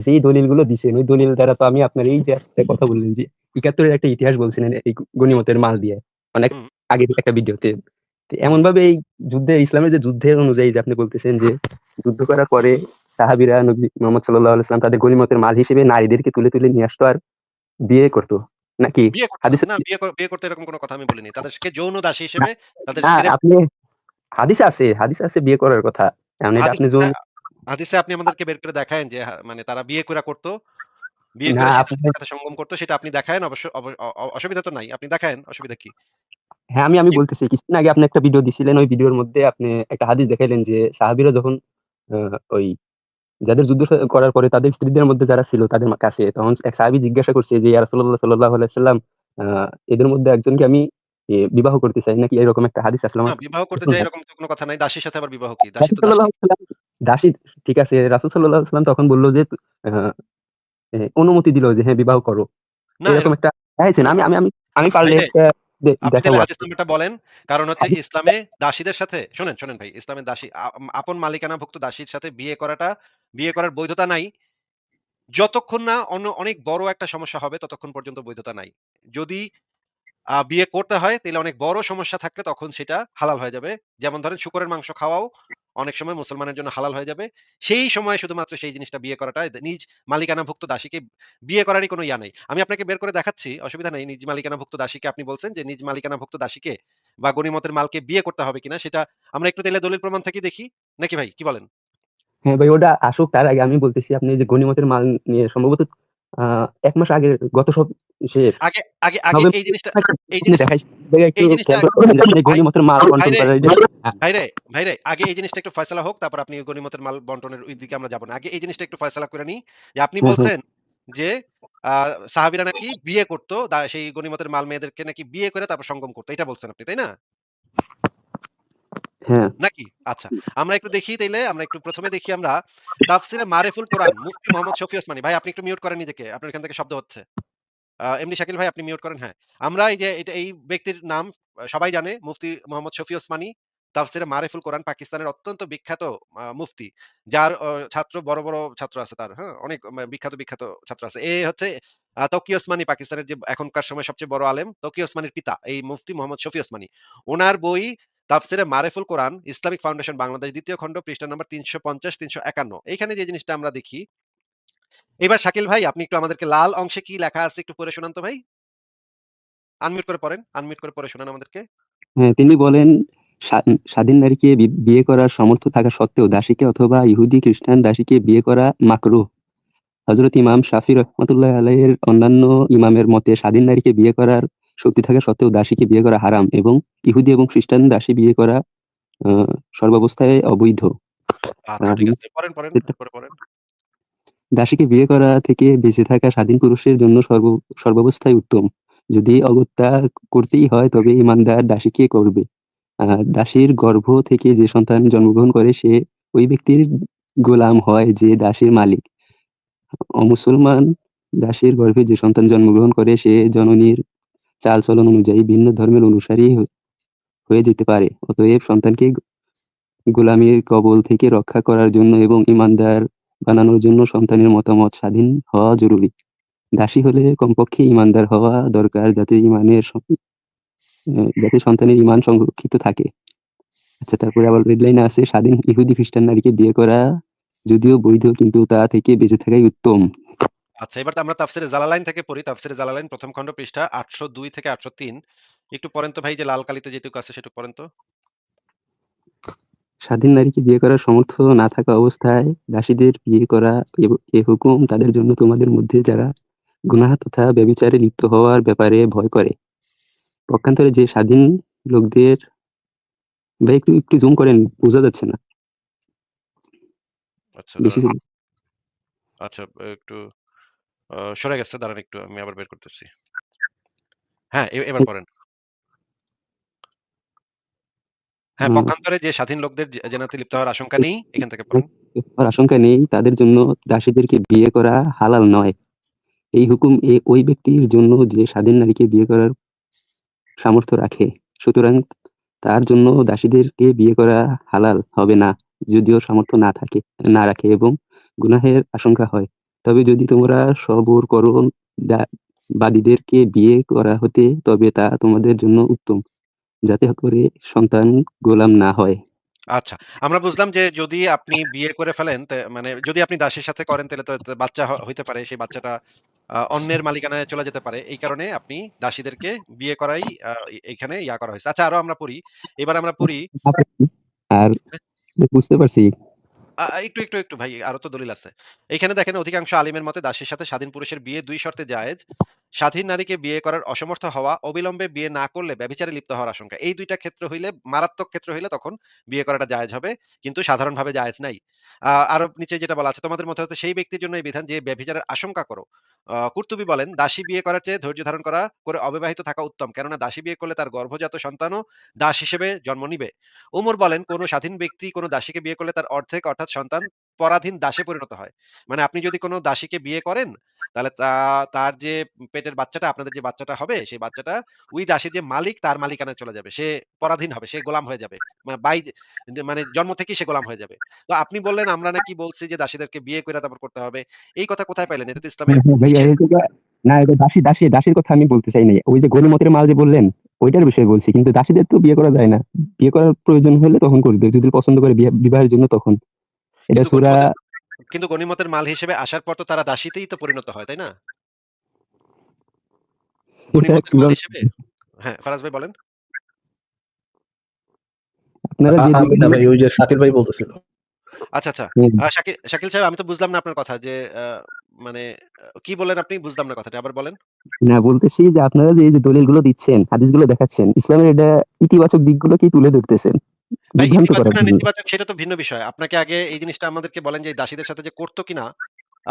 যেই দলিলগুলো দিছেন ওই দলিল দ্বারা তো আমি আপনার এই যে একটা কথা বললেন যে ৭১ এর একটা ইতিহাস বলছিলেন এই গনিমতের মাল দিয়ে। অনেক। আগের একটা ভিডিওতে। তো হুম। এমনভাবে এই যুদ্ধে ইসলামের যে যুদ্ধের অনুযায়ী যে আপনি বলতেছেন যে যুদ্ধ করার পরে সাহাবীরা নবী মুহাম্মদ সাল্লাল্লাহু আলাইহি ওয়াসাল্লাম তাদের গনিমতের মাল হিসেবে নারীদেরকে তুলে, তুলে নিয়ে আসতো আর বিয়ে করতো নাকি? হাদিসে না বিয়ে বিয়ে করতে এরকম কোন কথা আমি বলিনি। তাদেরকে যৌন দাসী হিসেবে তাদের আপনি হাদিসে আছে, হাদিসে আছে বিয়ে করার কথা। হাদিস আপনি যৌন হাদিসে আপনি আমাদেরকে বের করে দেখায়েন যে মানে তারা বিয়ে কইরা করত। বিয়ে করে সাথে, সাথে সঙ্গম করত সেটা আপনি দেখায়েন অবশ্য অসুবিধা তো নাই। আপনি দেখায়েন, অসুবিধা কি? হ্যাঁ, আমি আমি বলতেছি কিছুদিন আগে আপনি একটা ভিডিও দিছিলেন। ওই ভিডিওর মধ্যে আপনি একটা হাদিস দেখাইলেন যে সাহাবীরা যখন ওই যাদের যুদ্ধ করার পরে তাদের স্ত্রীদের মধ্যে যারা ছিল তাদের কাছে তখন এক সাহাবী জিজ্ঞাসা করছে যে, "ইয়া রাসূলুল্লাহ সাল্লাল্লাহু আলাইহি ওয়াসাল্লাম এদের মধ্যে একজনকে আমি বিবাহ করতে চাই।" নাকি এরকম একটা হাদিস আসলাম বিবাহ করতে চাই এরকম তো কোন কথা নাই। দাসীর সাথে আবার বিবাহ কি? দাসী তো দাসী। ঠিক আছে। রাসূল সাল্লাল্লাহু আলাইহি ওয়াসাল্লাম তখন বলল যে অনুমতি দিল যে, "হ্যাঁ, বিবাহ করো।" এরকম একটা দেখাইছেন। আমি আমি আমি আমি পারলে বলেন। কারণ হচ্ছে ইসলামে দাসীদের সাথে শোনেন, শোনেন ভাই। ইসলামের দাসী আপন মালিকানাভুক্ত দাসীর সাথে বিয়ে করাটা বিয়ে করার বৈধতা নাই। যতক্ষণ না অন্য অনেক বড় একটা সমস্যা হবে ততক্ষণ পর্যন্ত বৈধতা নাই। যদি বিয়ে করতে হয় তাইলে অনেক বড় সমস্যা থাকলে তখন সেটা হালাল হয়ে যাবে। যেমন ধরেন শূকরের মাংস খাওয়াও অনেক সময় মুসলমানের জন্য হালাল হয়ে যাবে। সেই সময়ে শুধুমাত্র সেই জিনিসটা বিয়ে করাটা নিজ মালিকানাভুক্ত দাসীকে বিয়ে করারই কোন ইয়া নাই। আমি আপনাকে বের করে দেখাচ্ছি, অসুবিধা নাই। নিজ মালিকানাভুক্ত দাসীকে আপনি বলছেন যে নিজ মালিকানাভুক্ত দাসীকে বা গনিমতের মালকে বিয়ে করতে হবে কিনা সেটা আমরা একটু তাইলে দলিল প্রমাণ থেকে দেখি। নাকি ভাই কি বলেন? হ্যাঁ, ভাই ওটা আসুক তার আগে আমি বলতেছি আপনি যে গনিমতের মাল নিয়ে সম্ভবত ১ মাস আগে গত আগে আগে আগে এই জিনিসটা এই এই জিনিসটা আপনি ভাই গনিমতের মাল বন্টন আগে এই জিনিসটা একটু ফয়সালা হোক। তারপর আপনি গনিমতের মাল বন্টনের ওই দিকে আমরা যাব না। আগে এই জিনিসটা একটু ফয়সালা করে নিই। যে আপনি। বলছেন যে সাহাবীরা নাকি বিয়ে করত। সেই গনিমতের মাল মেয়েদেরকে নাকি বিয়ে করে তারপর সঙ্গম করতো এটা বলছেন আপনি, তাই না? হ্যাঁ। নাকি? আচ্ছা। আমরা একটু দেখি তাইলে আমরা একটু ১ম এ দেখি আমরা তাফসিরে মারিফুল কোরআন মুফতি মোহাম্মদ শফি ওসমানী। ভাই আপনি একটু মিউট করেন নিজেকে। আপনার এখান থেকে শব্দ হচ্ছে। আ এমডি শাকিল ভাই আপনি মিউট করেন, হ্যাঁ। আমরা এই যে এটা এই ব্যক্তির নাম সবাই জানে মুফতি মোহাম্মদ শফি ওসমানী। তাফসিরে মারিফুল কোরআন পাকিস্তানের অত্যন্ত বিখ্যাত মুফতি। যার ছাত্র বড়, বড় ছাত্র আছে তার, হ্যাঁ? অনেক বিখ্যাত, বিখ্যাত ছাত্র আছে। এ হচ্ছে তকি ওসমানী পাকিস্তানের যে এখনকার সময় সবচেয়ে বড় আলেম তকি ওসমানীর পিতা। এই মুফতি মোহাম্মদ শফি ওসমানী। উনার বই তাফসিরে মারিফুল কোরআন ইসলামিক ফাউন্ডেশন বাংলাদেশ দ্বিতীয় খণ্ড পৃষ্ঠা নম্বর তিনশো ৩৫০-৩৫১ এইখানে যে জিনিসটা আমরা দেখি এবার শাকিল ভাই আপনি একটু আমাদেরকে লাল অংশে কি লেখা আছে একটু পড়ে শোনান তো ভাই। আনমিউট করে পড়েন। আনমিউট করে পড়ে শোনান আমাদেরকে। হ্যাঁ, তিনি বলেন স্বা স্বাধীন নারীকে বিয়ে করার সমর্থ থাকা সত্ত্বেও দাসীকে অথবা ইহুদি খ্রিস্টান দাসীকে বিয়ে করা মাকরুহ। হযরত ইমাম শাফি রহমাতুল্লাহি আলাইহির অন্যান্য ইমামের মতে স্বাধীন নারীকে বিয়ে করার শক্তি থাকা সত্ত্বেও দাসীকে বিয়ে করা হারাম এবং ইহুদি এবং খ্রিস্টান দাসী বিয়ে করা সর্বাবস্থায় অবৈধ। আচ্ছা। দাসীকে বিয়ে করা থেকে বেঁচে থাকা স্বাধীন পুরুষের জন্য সর্ব সর্বাবস্থায় উত্তম। যদি অগত্যা করতেই হয় তবে ঈমানদার দাসীকে করবে। দাসীর গর্ভ থেকে যে সন্তান জন্মগ্রহণ করে সে ওই ব্যক্তির গোলাম হয় যে দাসীর মালিক। অমুসলমান দাসীর গর্ভে যে সন্তান জন্মগ্রহণ করে সে জননীর চালচলন অনুযায়ী ভিন্ন ধর্মের অনুসারী হয়ে যেতে পারে। অতএব সন্তানকে গোলামীর কবল থেকে রক্ষা করার জন্য এবং ঈমানদার বানানোর জন্য সন্তানের মতামত স্বাধীন হওয়া জরুরি। দাসী হলে কমপক্ষে ঈমানদার হওয়া দরকার যাতে এ, যাতে সন্তানের ইমান সংরক্ষিত থাকে। আচ্ছা তারপরে আবার রেড লাইনে আছে, স্বাধীন ইহুদি খ্রিস্টান নারীকে বিয়ে করা যদিও বৈধ, কিন্তু তা থেকে বেঁচে থাকাই উত্তম। আচ্ছা এবার তো আমরা তাফসিরে জালালাইন থেকে পড়ি। তাফসিরে জালালাইন প্রথম খণ্ড পৃষ্ঠা ৮০২ থেকে ৮০৩ একটু পড়েন তো ভাই যে লাল কালিতে যেটুকু আছে সেটুকু পড়েন তো। স্বাধীন নারীকে বিয়ে করার সমর্থ না থাকা অবস্থায় দাসীদের বিয়ে করা এ হুকুম তাদের জন্য তোমাদের মধ্যে যারা গুনাহ তথা ব্যভিচারে লিপ্ত হওয়ার ব্যাপারে ভয় করে। পক্ষান্তরে যে স্বাধীন লোকদের ভাই একটু, একটু জুম করেন বোঝা যাচ্ছে না। আচ্ছা আচ্ছা একটু সরে গেছে দাঁড়ান একটু আমি আবার বের করতেছি। হ্যাঁ, এবার পড়েন। হ্যাঁ, পক্ষান্তরে যে স্বাধীন লোকদের জেনাতে লিপ্ত হওয়ার আশঙ্কা নেই এখান থেকে পড়েন। আশঙ্কা নেই তাদের জন্য দাসীদেরকে বিয়ে করা হালাল নয়। এই হুকুম ওই ব্যক্তির জন্য যে স্বাধীন নারীকে বিয়ে করার সামর্থ্য রাখে। সুতরাং তার জন্য দাসীদেরকে বিয়ে করা হালাল হবে না যদিও সামর্থ্য না থাকে না রাখে এবং গুনাহের আশঙ্কা হয়। তবে যদি তোমরা সবর করো বাদীদেরকে বিয়ে করা হতে তবে তা তোমাদের জন্য উত্তম। যাতে করে সন্তান গোলাম না হয়। আচ্ছা। আমরা বুঝলাম যে যদি আপনি বিয়ে করে ফেলেন মানে যদি আপনি দাসীর সাথে করেন তাহলে তো বাচ্চা হইতে পারে। সেই বাচ্চাটা অন্যের মালিকানায় চলে যেতে পারে। এই কারণে আপনি দাসীদেরকে বিয়ে করাই আ এইখানে ইয়া করা হইছে। আচ্ছা আরও আমরা পড়ি। এবার আমরা পড়ি আর। বুঝতে পারছি। একটু, একটু, একটু ভাই আরও তো দলিল আছে। এখানে দেখেন অধিকাংশ আলিমের মতে দাসীর সাথে স্বাধীন পুরুষের বিয়ে দুই শর্তে জায়েজ। স্বাধীন নারীকে বিয়ে করার অসমর্থ হওয়া, অবিলম্বে বিয়ে না করলে ব্যভিচারে লিপ্ত হওয়ার আশঙ্কা। এই ২ টা ক্ষেত্র হইলে মারাত্মক ক্ষেত্র হইলে তখন বিয়ে করাটা জায়েজ হবে। কিন্তু সাধারণভাবে জায়েজ নাই। আহ আরও নিচে যেটা বলা আছে তোমাদের মতে হচ্ছে সেই ব্যক্তির জন্য এই বিধান যে ব্যভিচারের আশঙ্কা করো। কুর্তুবী বলেন, দাসী বিয়ে করার চেয়ে ধৈর্য ধারণ করা করে অবিবাহিত থাকা উত্তম। কেননা দাসী বিয়ে করলে তার গর্ভজাত সন্তানও দাস হিসেবে জন্ম নিবে। উমর বলেন, কোনো স্বাধীন ব্যক্তি কোন দাসীকে বিয়ে করলে তার অর্ধেক অর্থাৎ সন্তান পরাধীন দাসে পরিণত হয়। মানে আপনি যদি কোন দাসীকে বিয়ে করেন, তাহলে তার যে পেটের বাচ্চাটা আপনাদের যে বাচ্চাটা হবে, সেই বাচ্চাটা ওই দাসীর যে মালিক তার মালিকানায় চলে যাবে। সে পরাধীন হবে। সে গোলাম হয়ে যাবে। বাই মানে জন্ম থেকেই সে গোলাম হয়ে যাবে। তো আপনি বললেন আমরা নাকি বলছি যে দাসীদেরকে বিয়ে কইরা তারপর করতে হবে। এই কথা কোথায় পাইলেন? এটা তো ইসলামের হ্যাঁ, হ্যাঁ, না এটা দাসী, দাসী, দাসীর কথা আমি বলতে চাই নাই। ওই যে গনিমতের মাল যে বললেন, ওইটার বিষয়ে বলছি। কিন্তু দাসীদের তো বিয়ে করা যায় না। বিয়ে করার প্রয়োজন হলে তখন করবে। যদি পছন্দ করে বিবাহের জন্য তখন। এটা সূরা কিন্তু গনিমতের মাল হিসেবে আসার পর তো তারা দাসীতেই তো পরিণত হয়, তাই না? গনিমতের মাল হিসেবে হ্যাঁ, ফারাজ ভাই বলেন। আপনারা যে আমি না ভাই ওই যে শাকিল ভাই বলতেছিল। আচ্ছা, আচ্ছা। শাকিল শাকিল সাহেব আমি তো বুঝলাম না আপনার কথা যে মানে কি বললেন আপনি? বুঝলাম না কথাটা। আবার বলেন। না বলতেছি যে আপনারা যে এই যে দলিলগুলো দিচ্ছেন, হাদিসগুলো দেখাচ্ছেন, ইসলামের এটা ইতিবাচক দিকগুলো কি তুলে ধরতেছেন। নেতিবাচক সেটা তো ভিন্ন বিষয়। আপনাকে আগে এই জিনিসটা আমাদেরকে বলেন যে দাসীদের সাথে যে করতো কিনা?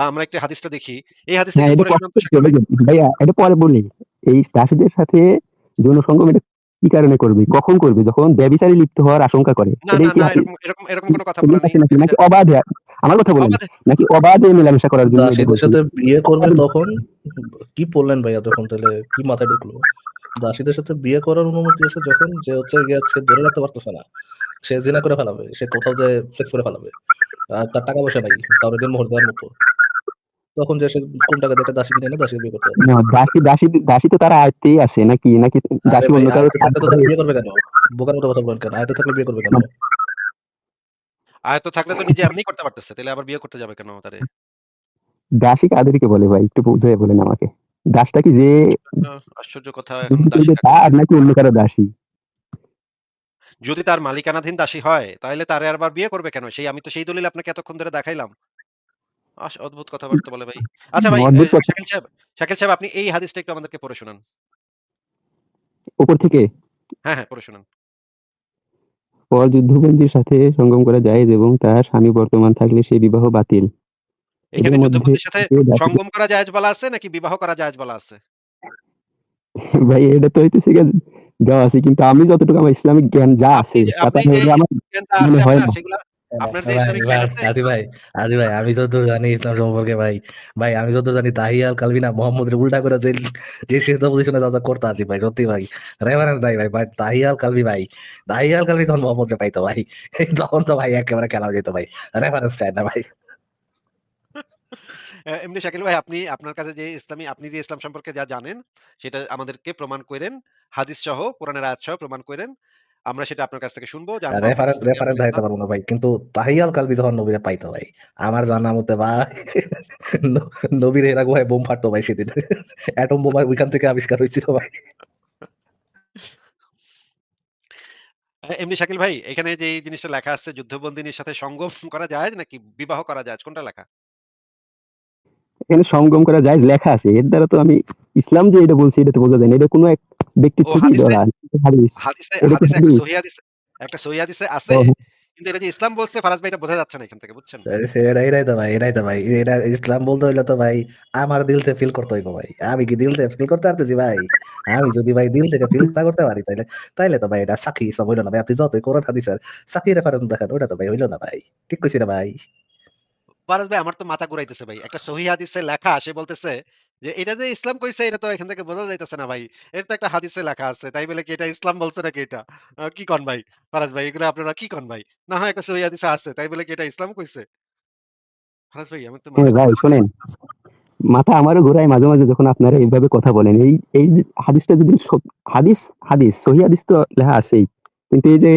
আমরা একটু হাদিসটা দেখি। এই হাদিসটা হ্যাঁ। ভাইয়া এটা পরে বলি। এই দাসীদের সাথে যৌন সঙ্গম এটা কি কারণে করবে? কখন করবে? যখন ব্যভিচারে লিপ্ত হওয়ার আশঙ্কা করে। এরকম এরকম এরকম কথা নাকি? অবাধে? আমার কথা বলেন। নাকি অবাধে মেলামেশা করার জন্য? সাথে বিয়ে করবে তখন কি পড়লেন ভাইয়া তখন তাহলে কি মাথায় ঢুকলো? দাসীদের সাথে বিয়ে করার অনুমতি আছে যখন যে হচ্ছে গিয়ে সে ধরে রাখতে পারতেছে না। সে জিনা করে ফেলাবে। সে কোথাও যেয়ে সেক্স করে ফেলাবে। আর তার টাকা পয়সা নাই। কাউরে দিয়ে মোহর দেওয়ার মতো। তখন যে সে কম টাকা দিয়ে দাসী কিনে এনে দাসীকে বিয়ে করতে না, দাসী দাসী দাসী তো তার আয়ত্তেই আছে নাকি? নাকি দাসী অন্য কারও বিয়ে করবে কেন? বোকার মতো কথা বলেন কেন? আয়ত্তে থাকলে বিয়ে করবে কেন? আয়ত্ত থাকলে তো নিজে এমনিই করতে পারতেছে। তাইলে আবার বিয়ে করতে যাবে কেন তারে? দাসী কাদেরকে বলে ভাই? একটু বুঝাইয়া বলেন আমাকে। দাসটা কি যে আশ্চর্য কথা এখন দাসী তার নাকি অন্য কারও দাসী? যদি তার মালিকানাধীন দাসী হয়, তাইলে তারে আবার বিয়ে করবে কেন? সেই আমি তো সেই দলিল আপনাকে এতক্ষণ ধরে দেখাইলাম। অদ্ভুত কথাবার্তা বলে ভাই। আচ্ছা ভাই শাকিল সাহেব শাকিল সাহেব আপনি এই হাদিসটা একটু আমাদেরকে পড়ে শোনান। উপর থেকে? হ্যাঁ, হ্যাঁ পড়ে শোনান। পর যুদ্ধবন্দীর সাথে সঙ্গম করা জায়েজ এবং তার স্বামী বর্তমান থাকলে সে বিবাহ বাতিল। এখানে যুদ্ধবন্দীর সাথে সঙ্গম করা জায়েজ বলা আছে নাকি বিবাহ করা জায়েজ বলা আছে? ভাই এটা তো হইতেছে গিয়ে দেওয়া আছে। কিন্তু আমি যতটুকু আমার ইসলামিক জ্ঞান যা আছে আমার হয় না। ভাই, ভাই, আমি যতদূর জানি ইসলাম সম্পর্কে ভাই, ভাই আমি যতদূর জানি তাহিয়া আল মোহাম্মদের উল্টা করে যে পজিশনে ভাই সত্যি ভাই। রেফারেন্স নাই ভাই। বাট তাহিয়া আল কালবি ভাই। তাহিয়া আল কালবি তখন মোহাম্মদরে পাইতো ভাই। তখন তো ভাই একেবারে খেলা যেত ভাই। রেফারেন্স চাই না ভাই। এমনি শাকিল ভাই আপনি আপনার কাছে যে ইসলামী আপনি যে ইসলাম সম্পর্কে যা জানেন সেটা আমাদেরকে প্রমাণ কইরেন। হাদিস সহ কোরআনের আয়াত সহ প্রমাণ কইরেন। আমরা সেটা আপনার কাছ থেকে শুনব। রেফারেন্স রেফারেন্স আমল পারব না ভাই। কিন্তু তাহিয়া আল কালবি তখন নবীরে পাইতো ভাই। আমার জানা মতে ভাই নবীর এর আগে বোম ফাটতো ভাই সেদিন। অ্যাটম বোম ওইখান থেকে আবিষ্কার হয়েছিল ভাই। এমনি শাকিল ভাই এখানে যে জিনিসটা লেখা আছে যুদ্ধবন্দিনীর সাথে সঙ্গম করা যায় নাকি বিবাহ করা যায় কোনটা লেখা? এখানে সঙ্গম করা জায়েজ লেখা আছে। এর দ্বারা তো আমি ইসলাম যে এটা বলছি এটা তো বোঝা যায় না। এটা কোনো এক ব্যক্তির ও থেকেই হাদিসে ধরা। হাদিস। হাদিসে এটা হাদিসে একটা সহিহ হাদিসে একটা সহিহ হাদিসে আছে। হ্যাঁ। কিন্তু এটা যে ইসলাম বলছে ফারাজ ভাই এটা বোঝা যাচ্ছে না এখান থেকে বুঝছেন? এটাই এটাই তো ভাই, এটাই তো ভাই। এটা ইসলাম বলতে হইলে তো ভাই আমার দিল থেকে ফিল করতে হইবো ভাই। আমি কি দিল থেকে ফিল করতে পারতেছি ভাই? আমি যদি ভাই দিল থেকে ফিল না করতে পারি তাইলে তাইলে তো ভাই এটা সাক্ষী ইসলাম হইল না ভাই। আপনি যতই কোরআন হাদিসের সাক্ষী রেফারেন্স দেখান ওটা তো ভাই হইল না ভাই। ঠিক কইছি না ভাই? ভাই আমার তো মাথা ঘুরাইতেছে ভাই। একটা সহিহ হাদিসে লেখা বলতেছে যে এটা যে ইসলাম কইছে এটা তো এখান থেকে বোঝা যাইতেছে না ভাই। এটা তো একটা হাদিসে লেখা আছে। তাই বলে কি এটা ইসলাম বলছে নাকি এটা? কি কন ভাই? ফারাজ ভাই এগুলো আপনারা কি কন ভাই? না হয় একটা সহিহ হাদিসে আছে। তাই বলে কি এটা ইসলাম কইছে? ফারাজ ভাই আমার তো ভাই। শোনেন মাথা আমারও ঘোরায় মাঝে মাঝে যখন আপনারা এইভাবে কথা বলেন এই এই হাদিসটা যদি হাদিস হাদিস সহি হাদিস তো লেখা আছেই কিন্তু এই যে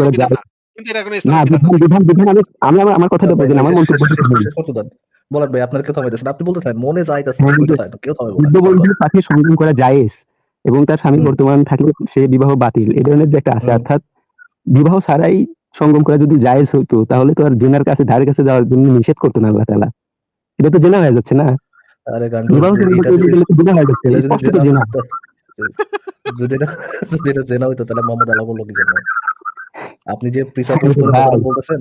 করা যায় কিন্তু এটা কোনো না বিধান বিধান না বিধান বিধান আমি আমি আমার কথাটা আমার মন্তব্য। বলেন ভাই আপনার কথা হইতেছে আপনি বলতে থাকেন মনে যাইতেছে হ্যাঁ, কেউ সাথে করা জায়েজ এবং তার স্বামী বর্তমান থাকলে সে বিবাহ বাতিল এই ধরনের যে একটা আছে অর্থাৎ বিবাহ ছাড়াই সঙ্গম করা যদি জায়েজ হতো তাহলে তো আর জেনার কাছে ধারের কাছে যাওয়ার জন্য নিষেধ করতো না আল্লাহ তাআলা। এটা তো জেনা হয়ে যাচ্ছে না। আরে গান যদি জেনা হয়ে যাচ্ছে এটা স্পষ্ট জেনা হইতো, যদি এটা যদি এটা জেনা হইতো তাহলে মোহাম্মদ আল্লাহ বলল কি জন্য আপনি যে প্রিসাপোজ করে কথাটা বলতেছেন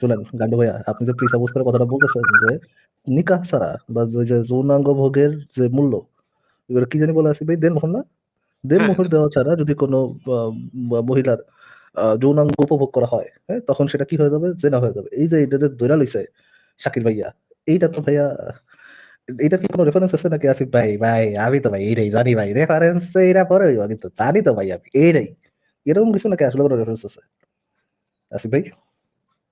শুনেন গান্ডু ভাইয়া আপনি যে প্রিসাপোজ করে কথাটা বলতেছেন যে নিকাহ ছাড়া বা ওই যে যৌনাঙ্গ ভোগের যে মূল্য এবার কি জানি বলে আছে ভাই? দেন মোহন না দেন হ্যাঁ, মোহর দেওয়া ছাড়া যদি কোনো মহিলার যৌনাঙ্গ উপভোগ করা হয় হ্যাঁ তখন সেটা কি হয়ে যাবে? জেনা হয়ে যাবে। এই যে এটা যে দৈরা লইছে শাকির ভাইয়া এইটা তো ভাইয়া এটা কি কোনো রেফারেন্স আছে নাকি? আসিফ ভাই ভাই আমি তো ভাই এইটাই জানি ভাই। রেফারেন্স এইটা পরে হইব কিন্তু জানি তো ভাই আমি এইটাই। এরকম কিছু নাকি আসলে কোনো রেফারেন্স আছে? আসিফ ভাই?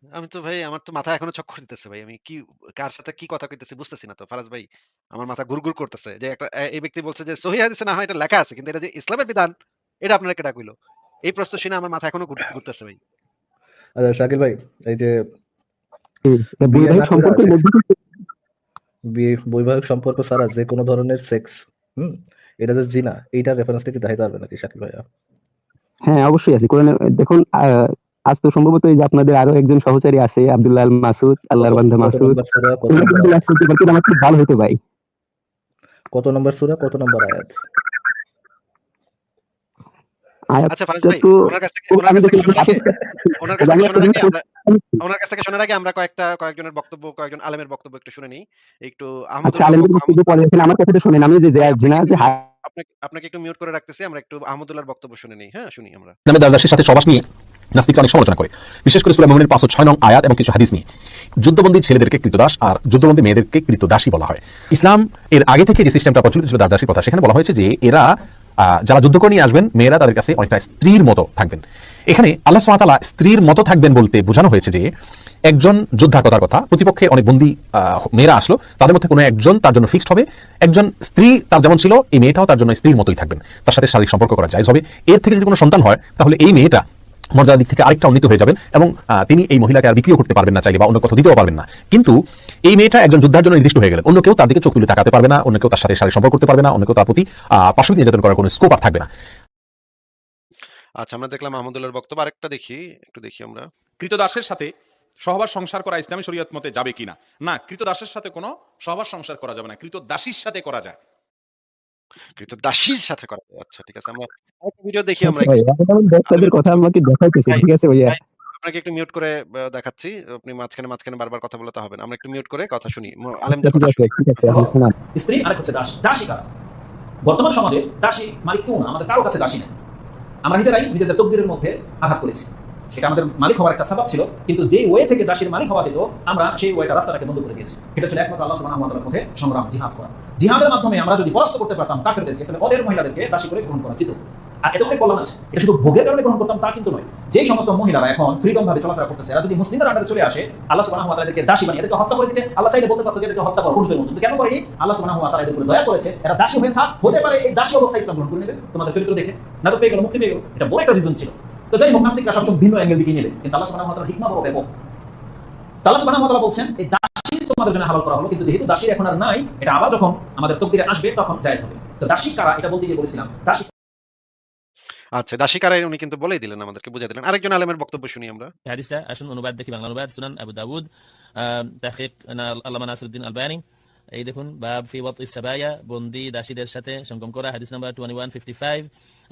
আমি তো ভাই আমার তো মাথা এখনও চক্কর দিতেছে ভাই। আমি কি কার সাথে কি কথা কইতেছি বুঝতেছি না তো। ফারাজ ভাই আমার মাথা গুড়গুড় করতেছে যে একটা এই ব্যক্তি বলছে যে সহি হাদিসে না হয় এটা লেখা আছে কিন্তু এটা যে ইসলামের বিধান এটা আপনারা কেটা কইলো? এই প্রশ্ন শুনে আমার মাথা এখনও ঘুর- ঘুরতেছে ভাই। আচ্ছা শাকিল ভাই এই যে বৈবাহিক সম্পর্ক ছাড়া যে কোনো ধরনের সেক্স হুম এটা যে জিনা এইটা রেফারেন্সটা কি দেখাইতে পারবে নাকি শাকিল ভাইয়া? হ্যাঁ অবশ্যই আছে। কোরআনে দেখুন আহ, আজ তো সম্ভবত এই যে আপনাদের আরও একজন সহচারী আছে আব্দুল্লাহ আল মাসুদ আল্লাহর বান্দা মাসুদ। আমার খুব ভালো হতো ভাই। কত নম্বর সূরা কত নম্বর আয়াত? আচ্ছা ফারাজ ভাই ওনার কাছ থেকে ওনার কাছ থেকে দেখলাম শোনার আগে আপনি- ওনার কাছ থেকে আমি শোনার আগে একটা আমরা ওনার কাছ থেকে শোনার আগে আমরা কয়েকটা কয়েকজনের বক্তব্য কয়েকজন আলেমের বক্তব্য একটু শুনে নিই। একটু আচ্ছা আমার কথাটা শুনেন আমি যে আপনাকে জিনা যে একটু- আপনাকে আপনাকে একটু মিউট করে রাখতেছি আমরা একটু আহমদুল্লাহর বক্তব্য শুনে নিই। হ্যাঁ শুনি আমরা। ইসলামের সাথে সবাস নিয়ে নাস্তিকরা অনেক সমালোচনা করে। বিশেষ করে সুরা মোমিনের পাঁচশো ছয় নং আয়াত এবং কিছু হাদিস নিয়ে। যুদ্ধবন্দী ছেলেদেরকে কৃতদাস আর যুদ্ধবন্দী মেয়েদেরকে কৃতদাসী বলা হয়। ইসলাম এর আগে থেকে যে সিস্টেমটা প্রচলিত ছিল দারদাসীর কথা, সেখানে বলা হয়েছে যে এরা যারা যুদ্ধ করে নিয়ে আসবেন, মেয়েরা তাদের কাছে অনেকটা স্ত্রীর মতো থাকবেন। এখানে আল্লাহ সুমাতালা স্ত্রীর মতো থাকবেন বলতে বোঝানো হয়েছে যে একজন যোদ্ধা কথার কথা, প্রতিপক্ষে অনেক বন্দী মেয়েরা আসলো, তাদের মধ্যে কোনো একজন তার জন্য ফিক্সড হবে, একজন স্ত্রী তার যেমন ছিল, এই মেয়েটাও তার জন্য স্ত্রীর মতোই থাকবেন। তার সাথে শারীরিক সম্পর্ক করা যায় হবে। এর থেকে যদি কোনো সন্তান হয়, তাহলে এই মেয়েটা মর্যাদার দিক থেকে আরেকটা উন্নীত হয়ে যাবেন এবং আহ, তিনি এই মহিলাকে আর বিক্রিও করতে পারবেন না চাইলে বা অন্য কথা দিতেও পারবেন না। কিন্তু এই মেয়েটা একজন যোদ্ধার জন্য নির্দিষ্ট হয়ে গেলেন। অন্য কেউ তার দিকে চোখ তুলে তাকাতে পারবে না অন্য কেউ তার সাথে শারীরিক সম্পর্ক করতে পারবে না অন্য কেউ তার প্রতি পাশবিক নির্যাতন করার কোনো স্কোপ আর থাকবে না। আচ্ছা আমরা দেখলাম আহমদুল্লাহর বক্তব্য। আরেকটা দেখি একটু দেখি আমরা। কৃতদাসের সাথে সহবাস সংসার করা ইসলামী শরীয়ত মতে যাবে কিনা? না কৃতদাসের সাথে কোনো সহবাস সংসার করা যাবে না কৃতদাসীর সাথে করা যায়। কিন্তু দাসীর সাথে করা যায়। আচ্ছা ঠিক আছে আমরা আরেকটা ভিডিও দেখি আমরা আচ্ছা ভাই এখন আমি বক্তাদের কথা আমাকে দেখাইতেছে ঠিক আছে ভাইয়া? আপনাকে একটু মিউট করে দেখাচ্ছি। আপনি মাঝখানে মাঝখানে বারবার কথা বলতে হবে না। আমরা একটু মিউট করে কথা শুনি। ম- আচ্ছা আলেমদের ঠিক কথা আছে স্ত্রী আরেক হচ্ছে দাসী দাসী কারা? বর্তমান সমাজে দাসী মালিক কেউ না আমাদের কারও কাছে দাসী নেই। আমরা নিজেরাই নিজেদের তকদিরের মধ্যে আঘাত করেছি। এটা আমাদের মালিক হওয়ার একটা স্বভাব ছিল কিন্তু যে ওয়ে থেকে দাসীর মালিক হওয়া দিত আমরা সেই ওয়েটা রাস্তাটাকে বন্ধ করে দিয়েছি। এটা ছিল একমাত্র আল্লাহ সুবহানাহু ওয়া তাআলার পথে সংগ্রাম জিহাদ করা। জিহাদের মাধ্যমে আমরা যদি পরাস্ত করতে পারতাম কাফেরদেরকে, তাহলে ওদের মহিলাদেরকে দাসী করে গ্রহণ করা যেত। আর এটা অনেক কল্যাণ আছে। এটা শুধু ভোগের কারণে গ্রহণ করতাম, তা কিন্তু নয়। যেই সমস্ত মহিলারা এখন ফ্রিডম ভাবে চলাফেরা করতেছে, এরা যদি মুসলিমদের আন্ডারে চলে আসে, আল্লাহ সুবহানাহু ওয়া তাআলা এদেরকে দাসী বানিয়ে, এদেরকে হত্যা করে দিতে, আল্লাহ চাইলে বলতে পারতো যে এদেরকে হত্যা করো পুরুষদের মতো। কেন করেনি? আল্লাহ সুবহানাহু ওয়া তাআলা এদের উপরে দয়া করেছে। এরা দাসী হয়ে থাক, হতে পারে এই দাসী অবস্থায় ইসলাম গ্রহণ করে নেবে। তোমাদের চরিত্র দেখে। না তো পেয়ে গেল, মুক্তি পেয়ে গেল। এটা বড় একটা রিজন ছিল। তো যাই হোক, নাস্তিকরা সবসময় ভিন্ন অ্যাঙ্গেল দিকে নেবে। কিন্তু আল্লাহ সুবহানাহু ওয়া তাআলার হিকমা বড় ব্যাপক আল্লাহ সুবহানাহু ওয়া তাআলা বলছেন, এই দাসী তোমাদের জন্য হালাল করা হলো কিন্তু যেহেতু দাসী এখন আর নাই এটা আবার যখন আমাদের তকদিরে আসবে তখন জায়েজ হবে। তো দাসী কারা? এটা বলতে গিয়ে বলেছিলাম। দাসী আচ্ছা দাসী কারা উনি কিন্তু বলেই দিলেন আমাদেরকে বুঝাই দিলেন। আরেকজন আলেমের বক্তব্য শুনি আমরা। হাদিসটা আসুন অনুবাদ দেখি বাংলা অনুবাদ সুনান আবু দাউদ তাহকিক আল্লামা নাসিরউদ্দিন আলবানী। এই দেখুন বাব ফি ওয়াত সাবায়া বন্দি দাসীদের সাথে সঙ্গম করা হাদিস নাম্বার 2155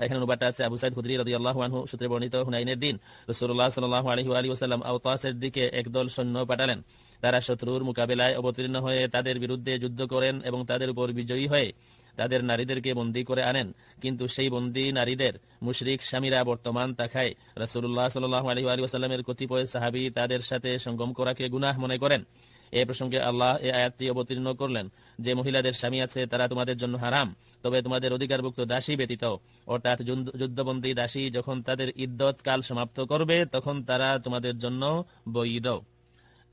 এখানে অনুবাদটা আছে আবু সাইদ খুদরি রাদিয়াল্লাহু আনহু সূত্রে বর্ণিত হুনাইনের দিন। রাসূলুল্লাহ সাল্লাল্লাহু আলাইহি ওয়া আলিহি ওয়াসাল্লাম আওতাসের দিকে একদল সৈন্য পাঠালেন। তারা শত্রুর মোকাবেলায় অবতীর্ণ হয়ে তাদের বিরুদ্ধে যুদ্ধ করেন এবং তাদের উপর বিজয়ী হয়ে তাদের নারীদেরকে বন্দী করে আনেন। কিন্তু সেই বন্দী নারীদের মুশরিক স্বামীরা বর্তমান তাকায় আলাইহি ওয়া আলিহি কতিপয় সাহাবী তাদের সাথে সঙ্গম করাকে গুনাহ মনে করেন। এ প্রসঙ্গে আল্লাহ এ আয়াতটি অবতীর্ণ করলেন যে, মহিলাদের স্বামী আছে, তারা তোমাদের জন্য হারাম, তবে তোমাদের অধিকারভুক্ত দাসী ব্যতীত। অর্থাৎ যুদ্ধ- যুদ্ধবন্দী দাসী যখন তাদের ইদ্যত কাল সমাপ্ত করবে, তখন তারা তোমাদের জন্য বৈধ।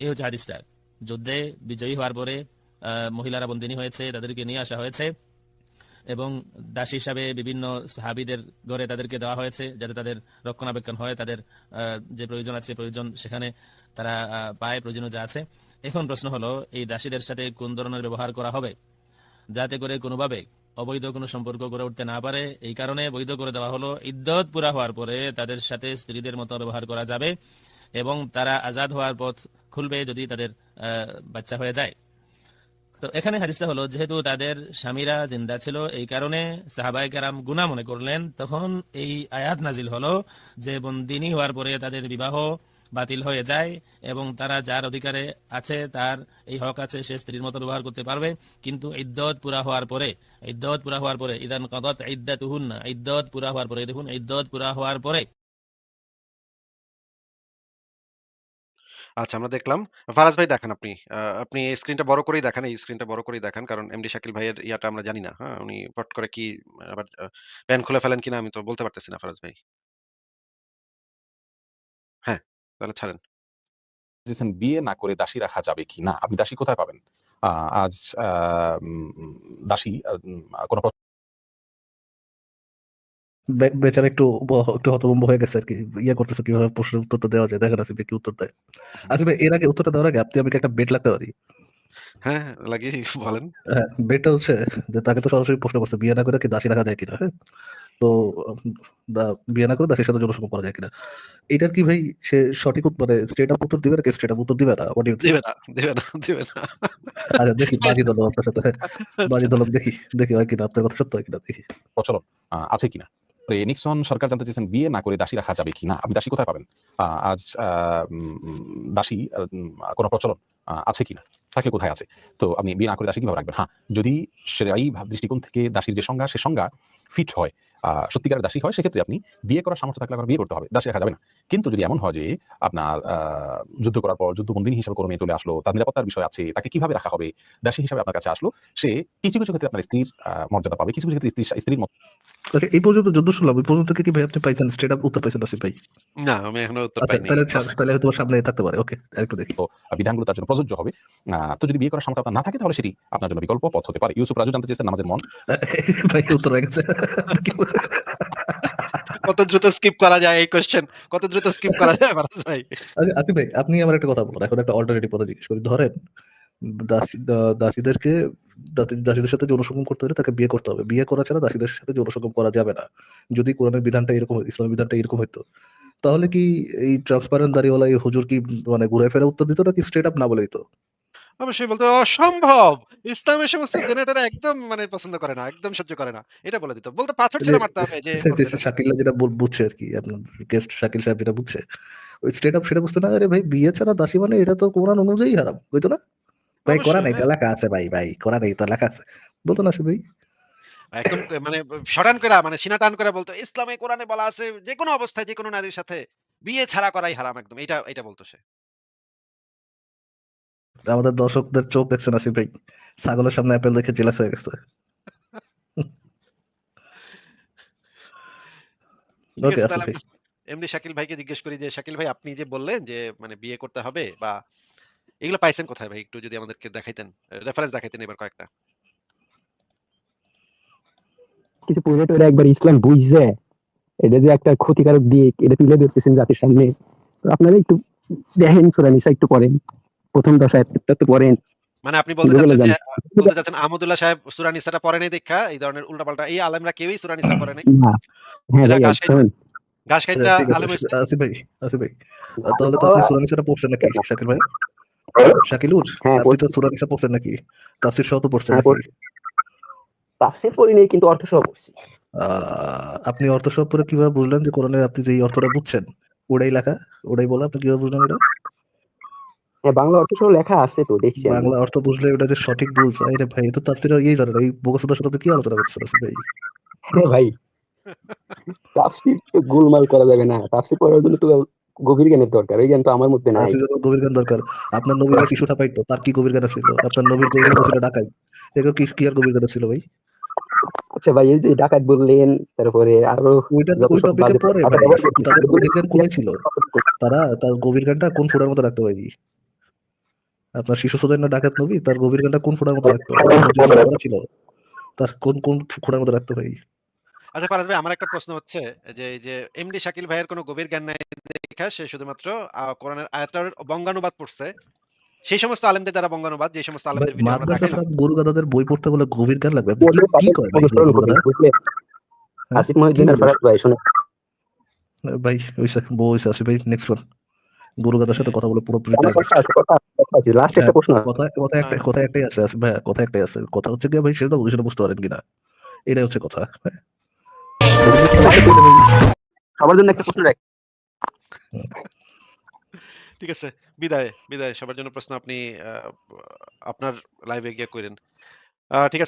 এই হচ্ছে হাদিসটা। যুদ্ধে বিজয়ী হওয়ার পরে মহিলারা বন্দিনী হয়েছে, তাদেরকে নিয়ে আসা হয়েছে এবং দাসী হিসাবে বিভিন্ন সাহাবিদের ঘরে তাদেরকে দেওয়া হয়েছে যাতে তাদের রক্ষণাবেক্ষণ হয়, তাদের যে প্রয়োজন আছে প্রয়োজন সেখানে তারা পায় প্রয়োজনীয় যা আছে। এখন প্রশ্ন হলো, এই দাসীদের সাথে কোন ধরনের ব্যবহার করা হবে? যাতে করে কোনোভাবে অবৈধ কোনো সম্পর্ক গড়ে উঠতে না পারে। এই কারণে বৈধ করে দেওয়া হলো ইদ্যত পুরা হওয়ার পরে তাদের সাথে স্ত্রীদের মতো ব্যবহার করা যাবে এবং তারা আজাদ হওয়ার পথ খুলবে যদি তাদের বাচ্চা হয়ে যায়। তো এখানে হাদিসটা হলো, যেহেতু তাদের স্বামীরা জিন্দা ছিল, এই কারণে সাহাবাই কারাম গুনা মনে করলেন। তখন এই আয়াত নাজিল হলো যে, বন্দিনী হওয়ার পরে তাদের বিবাহ বাতিল হয়ে যায় এবং তারা যার অধিকারে আছে, তার এই হক আছে, সে স্ত্রীর মতো ব্যবহার করতে পারবে। কিন্তু ইদ্যত পুরা হওয়ার পরে ইদ্যত পুরা হওয়ার পরে, ইদান কদত ইদ্দাতুহুন না ইদ্যত পুরা হওয়ার পরে, দেখুন ইদ্যত পুরা হওয়ার পরে আচ্ছা আমরা দেখলাম। ফারাজ ভাই দেখান আপনি। আ আপনি স্ক্রিনটা বড় করেই দেখান। এই স্ক্রিনটা বড় করেই দেখান। কারণ এমডি শাকিল ভাইয়ের ইয়াটা আমরা জানি না। হ্যাঁ? উনি পট করে কি আবার আ প্যান খুলে ফেলেন কিনা আমি তো বলতে পারতেছি না ফারাজ ভাই। হ্যাঁ, তাহলে ছাড়েন। চেয়েছেন বিয়ে না করে দাসী রাখা যাবে কি না আপনি দাসী কোথায় পাবেন আহ, আজ উম, দাসী কোনো বেচারা একটু একটু হতভম্ব হয়ে গেছে আর কি ইয়ে করতেছে কীভাবে প্রশ্নের উত্তরটা দেওয়া যায়? দেখেন আসিফ ভাই কি উত্তর দেয়। আসিফ এর আগে উত্তরটা দেওয়ার আগে আপনি আমাকে একটা বেট লাগতে পারি? হ্যাঁ, লাগিয়ে বলেন। হ্যাঁ বেটটা হচ্ছে যে তাকে তো সরাসরি প্রশ্ন করছে বিয়ে না করে কি দাসী রাখা যায় কিনা হ্যাঁ? তো বিয়ে না করে দাসীর সাথে জনসংযোগ করা যায় কিনা। এটার কি ভাই সে সঠিক মানে স্ট্রেট আপ উত্তর দিবে নাকি স্ট্রেট আপ উত্তর দিবে না? দিবে না, দিবে না, দিবে না। আচ্ছা দেখি বাজি দল আপনার সাথে। বাজি দল দেখি দেখি হয় কিনা আপনার কথা সত্য হয় কিনা দেখি। প্রচলন আছে কিনা? নিক্সন সরকার জানতে চেয়েছেন, বিয়ে না করে দাসী রাখা যাবে কি না? আপনি দাসী কোথায় পাবেন? আজ দাসী কোনো প্রচলন আছে আছে কিনা থাকলে কোথায় আছে? তো আপনি বিয়ে না করে দাসী কীভাবে রাখবেন? হ্যাঁ যদি সেরাই দৃষ্টিকোণ থেকে দাসীর যে সংজ্ঞা, সে সংজ্ঞা ফিট হয় আহ, সত্যিকারের দাসী হয় সেক্ষেত্রে আপনি বিয়ে করার সামর্থ্য থাকলে আপনার বিয়ে করতে হবে। দাসী রাখা যাবে না। কিন্তু যদি এমন হয় যে আপনার যুদ্ধ করার পর যুদ্ধবন্দিনী হিসেবে কোনো মেয়ে চলে আসলো তার নিরাপত্তার বিষয় আছে তাকে কীভাবে রাখা হবে দাসী হিসাবে আপনার কাছে আসলো সে কিছু কিছু ক্ষেত্রে আপনার স্ত্রীর মর্যাদা পাবে কিছু কিছু ক্ষেত্রে স্ত্রীর স্ত্রীর মত আচ্ছা এই পর্যন্ত যুদ্ধ শুনলাম এই পর্যন্ত কি ভাই আপনি পাইছেন? স্ট্রেট আপ উত্তর পাইছেন আসিফ ভাই? না, আমি এখনও উত্তর আচ্ছা পাইনি। তাহলে তাহলে হয়তো সামনে থাকতে পারে। ওকে আরেকটু দেখি। বিধানগুলো তার জন্য প্রযোজ্য হবে। তো যদি বিয়ে করার সামর্থ্য আপনার না থাকে তাহলে সেটি আপনার জন্য বিকল্প পথ হতে পারে। ইউসুফ রাজু জানতে চেয়েছেন নামাজের মন? ভাই উত্তর হয়ে গেছে। কত দ্রুত স্কিপ করা যায় এই কোয়েশ্চেন? কত দ্রুত স্কিপ করা যায় ভাই? আসিফ ভাই, আপনি আমার একটা কথা এখন একটা অল্টারনেটিভ কথা জিজ্ঞেস করি। ধরেন দাসীদেরকে দাসীদের সাথে যৌনসঙ্গম করতে হলে তাকে বিয়ে করতে হবে। বিয়ে করা ছাড়া দাসীদের সাথে যৌনসঙ্গম করা যাবে না। যদি কোরআনের বিধানটা এরকম ইসলামের বিধানটা এরকম হতো তাহলে কি এই ট্রান্সপারেন্ট দাঁড়িয়েওয়ালা এই হুজুর কি মানে ঘুরে ফেরা উত্তর দিত নাকি স্ট্রেট আপ না বলে দিত? অবশ্যই বলতো অসম্ভব। ইসলাম ইসলামের সমস্ত জেনারেটররা একদম মানে পছন্দ করে না। একদম সহ্য করে না। এটা বলে দিত। বলতো পাথর ছেড়ে মারতে হবে যে। শাকিল্লা যেটা বুঝছে আর কি আপনার গেস্ট শাকিল সাহেব যেটা বুঝছে ওই স্ট্রেট আপ সেটা বুঝতে না আরে ভাই বিয়ে ছাড়া দাসী মানে এটা তো কোরআন অনুযায়ী হারাম বুঝতো না ভাই করা অবশ্যই, নাই তো। লেখা আছে ভাই ভাই করা নেই তো লেখা আছে বলতো না সে ভাই একদম মানে শটান কইরা মানে সিনা টান করে বলতো ইসলামে কোরআনে বলা আছে যেকোনো অবস্থায় যেকোনো নারীর সাথে বিয়ে ছাড়া করাই হারাম একদম। এটা এটা বলতো সে। আমাদের দর্শকদের চোখ দেখছেন আসিফ ভাই ছাগলের সামনে অ্যাপেল দেখে জেলাস হয়ে গেছে এমডি শাকিল ভাইকে জিজ্ঞেস করি যে শাকিল ভাই আপনি যে বললেন যে মানে বিয়ে করতে হবে বা এগুলো পাইছেন কোথায় ভাই? একটু যদি আমাদেরকে দেখাইতেন। রেফারেন্স দেখাইতেন এবার কয়েকটা। কিছু একবার ইসলাম বুঝছে এটা যে একটা ক্ষতিকারক দিক এটা তুলে ধরতেছেন জাতির সামনে আপনারা একটু দেখেন সূরা নিসা একটু পড়েন প্রথম দশ আয়াতটা তো পড়েন। মানে আপনি বলতে চাচ্ছেন বলতে চাচ্ছেন আহমদুল্লাহ সাহেব সূরা নিসাটা পড়ে নাই দেখা এই ধরনের উল্টাপাল্টা। এই আলেমরা কেউই সূরা নিসা পড়ে নাই। না। হ্যাঁ ভাই ঘাস ঘাস খাইটা আচ্ছা, আলেম আছে ভাই আসিফ ভাই। তাহলে তো আপনি সুরানি সাটা পড়ছেন নাকি শাকিল ভাই? শাকিলুর হ্যাঁ, আপনি তো পড়ছেন নাকি? তাফসির সহ তো পড়ছেন হ্যাঁ, তাফসীর পড়ি নাই কিন্তু অর্থ সহ পড়ছি। আহ, আপনি অর্থ সহ পড়ে কীভাবে বুঝলেন যে কোরআনে আপনি যে অর্থটা বুঝছেন? ওটাই লেখা ওটাই বলা আপনি কীভাবে বুঝলেন এটা? হ্যাঁ বাংলা অর্থ সহ লেখা আছে তো দেখছি বাংলা অর্থ বুঝলে ওটা যে সঠিক বুঝ আরে ভাই তাফসির এই জানেন এই সাথে কি আলোচনা ভাই? হ্যাঁ ভাই। তাফসীর তো গোলমাল করা যাবে না তাফসীর পড়ার জন্য তো গভীর জ্ঞানের দরকার ওই জ্ঞান তো আমার মধ্যে নাই। গভীর জ্ঞান দরকার। আপনার নবীরা পাইতো তার কি গভীর জ্ঞান ছিল আপনার নবীর যে ছিল ডাকাই এগুলো কি কি আর গভীর জ্ঞান ছিল ভাই? আচ্ছা ভাই এই যে ডাকাত বললেন তারপরে আরও ওইটা ওই টপিকে পরে করতেছে, তাদের গভীর জ্ঞান কোথায় ছিল? তারা তার গভীর জ্ঞানটা কোন ফোড়ার মতো রাখতে পারি আপনার শিশু সুদাইন ডাকাত নবী তার গভীর জ্ঞানটা কোন ফোটার মধ্যে রাখতো ছিল তার কোন কোন ফোটার মধ্যে রাখতো ভাই? আচ্ছা ভাই আমার একটা প্রশ্ন হচ্ছে যে এই যে এমডি শাকিল ভাইয়ের কোনো গভীর জ্ঞান নাই দেখা সে শুধুমাত্র কোরআনের আয়াতটার বঙ্গানুবাদ পড়ছে। সেই সমস্ত আলেমদের দ্বারা বঙ্গানুবাদ যে সমস্ত আলেমদের ভিডিও আমরা গরু গাদাদের বই পড়তে বলে গভীর জ্ঞান লাগবে কি- করি? হ্যাঁ? আসিফ মহিউদ্দিন আর ফারাজ ভাই শোনো ভাই বউ হইছে আছে ভাই নেক্সট ওয়ান গরু সাথে কথা বলে পুরোপুরি কথা আছে কথা আছে, কথা আছে। লাস্ট একটা। প্রশ্ন কথা কথা একটা কথা একটাই আছে আছে ভাই কথা একটাই আছে। কথা হচ্ছে কি ভাই সেটা সেটা বুঝতে পারেন কিনা। এটাই হচ্ছে কথা হ্যাঁ। সবার জন্য একটা প্রশ্ন রাখ। ঠিক আছে বিদায় বিদায়। সবার জন্য প্রশ্ন আপনি আহ, আপনার লাইভে গিয়ে করেন। ঠিক আছে।